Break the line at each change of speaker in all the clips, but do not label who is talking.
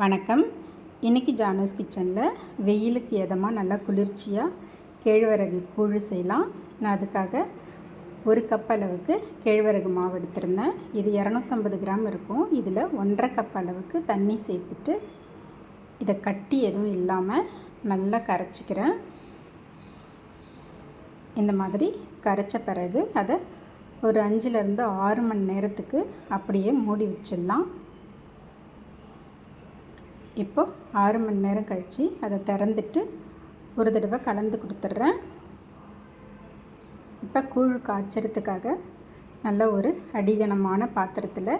வணக்கம். இன்றைக்கி ஜானஸ் கிச்சனில் வெயிலுக்கு எதமாக நல்லா குளிர்ச்சியாக கேழ்வரகு கூழ் செய்யலாம். நான் அதுக்காக ஒரு கப் அளவுக்கு கேழ்வரகு மாவு எடுத்திருந்தேன். இது இரநூத்தம்பது கிராம் இருக்கும். இதில் ஒன்றரை கப் அளவுக்கு தண்ணி சேர்த்துட்டு இதை கட்டி எதுவும் இல்லாமல் நல்லா கரைச்சிக்கிறேன். இந்த மாதிரி கரைச்ச பிறகு அதை ஒரு அஞ்சுலேருந்து ஆறு மணி நேரத்துக்கு அப்படியே மூடி வச்சிடலாம். இப்போ ஆறு மணி நேரம் கழித்து அதை திறந்துட்டு ஒரு தடவை கலந்து கொடுத்துட்றேன். இப்போ கூழ் காய்ச்சறதுக்காக நல்ல ஒரு அடிகனமான பாத்திரத்தில்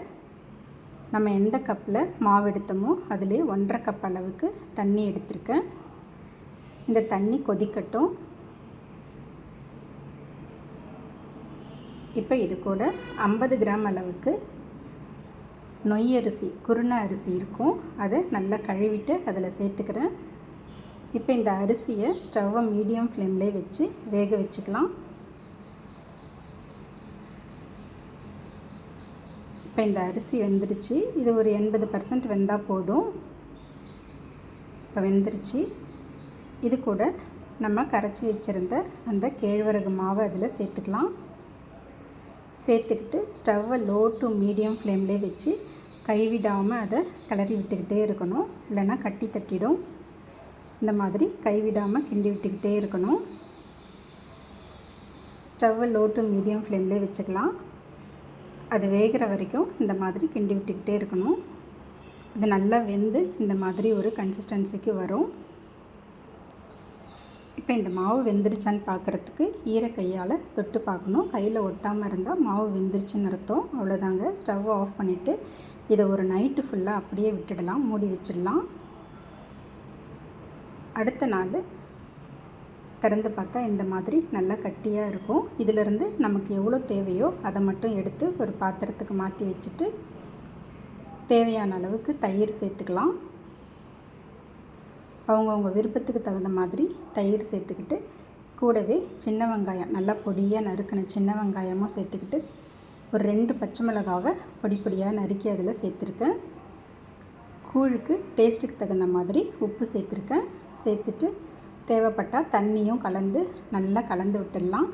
நம்ம எந்த கப்பில் மாவு எடுத்தோமோ அதிலே ஒன்றரை கப் அளவுக்கு தண்ணி எடுத்திருக்கேன். இந்த தண்ணி கொதிக்கட்டும். இப்போ இது கூட ஐம்பது கிராம் அளவுக்கு நொய் அரிசி குருணை அரிசி இருக்கும். அதை நல்லா கழுவிட்டு அதில் சேர்த்துக்கிறேன். இப்போ இந்த அரிசியை ஸ்டவ்வை மீடியம் ஃப்ளேம்லேயே வச்சு வேக வச்சுக்கலாம். இப்போ இந்த அரிசி வெந்துருச்சு. இது ஒரு எண்பது பர்சன்ட் வெந்தால் போதும். இப்போ வெந்துருச்சு. இது கூட நம்ம கரைச்சி வச்சுருந்த அந்த கேழ்வரகு மாவை அதில் சேர்த்துக்கலாம். சேர்த்துக்கிட்டு ஸ்டவ்வை லோ டு மீடியம் ஃப்ளேம்லேயே வச்சு கைவிடாமல் அதை கிளறி விட்டுக்கிட்டே இருக்கணும். இல்லைன்னா கட்டி தட்டிடும். இந்த மாதிரி கைவிடாமல் கிண்டி விட்டுக்கிட்டே இருக்கணும். ஸ்டவ்வை லோ டு மீடியம் ஃப்ளேம்லேயே வச்சுக்கலாம். அது வேகிற வரைக்கும் இந்த மாதிரி கிண்டி விட்டுக்கிட்டே இருக்கணும். அது நல்லா வெந்து இந்த மாதிரி ஒரு கன்சிஸ்டன்சிக்கு வரும். இப்போ இந்த மாவு வெந்துருச்சான்னு பார்க்குறதுக்கு ஈர கையால் தொட்டு பார்க்கணும். கையில் ஒட்டாமல் இருந்தால் மாவு வெந்துருச்சுன்னு அர்த்தம். அவ்வளோதாங்க ஸ்டவ் ஆஃப் பண்ணிவிட்டு இதை ஒரு நைட்டு ஃபுல்லாக அப்படியே விட்டுடலாம் மூடி வச்சிடலாம். அடுத்த நாள் திறந்து பார்த்தா இந்த மாதிரி நல்லா கட்டியாக இருக்கும். இதிலிருந்து நமக்கு எவ்வளோ தேவையோ அதை மட்டும் எடுத்து ஒரு பாத்திரத்துக்கு மாற்றி வச்சுட்டு தேவையான அளவுக்கு தயிர் சேர்த்துக்கலாம். அவங்கவுங்க விருப்பத்துக்கு தகுந்த மாதிரி தயிர் சேர்த்துக்கிட்டு கூடவே சின்ன வெங்காயம் நல்லா பொடியாக நறுக்கின சின்ன வெங்காயமும் சேர்த்துக்கிட்டு ஒரு ரெண்டு பச்சை மிளகாவை பொடி பொடியாக நறுக்கி அதில் சேர்த்துருக்கேன். கூழுக்கு டேஸ்ட்டுக்கு தகுந்த மாதிரி உப்பு சேர்த்துருக்கேன். சேர்த்துட்டு தேவைப்பட்டால் தண்ணியும் கலந்து நல்லா கலந்து விட்டுடலாம்.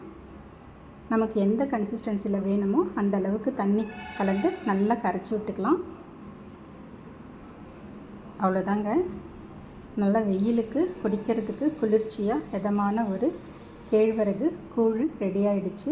நமக்கு எந்த கன்சிஸ்டன்சியில் வேணுமோ அந்த அளவுக்கு தண்ணி கலந்து நல்லா கரைச்சி விட்டுக்கலாம். அவ்வளோதாங்க. நல்லா வெயிலுக்கு குடிக்கிறதுக்கு குளிர்ச்சியாக இதமான ஒரு கேழ்வரகு கூழ் ரெடி ஆகிடுச்சு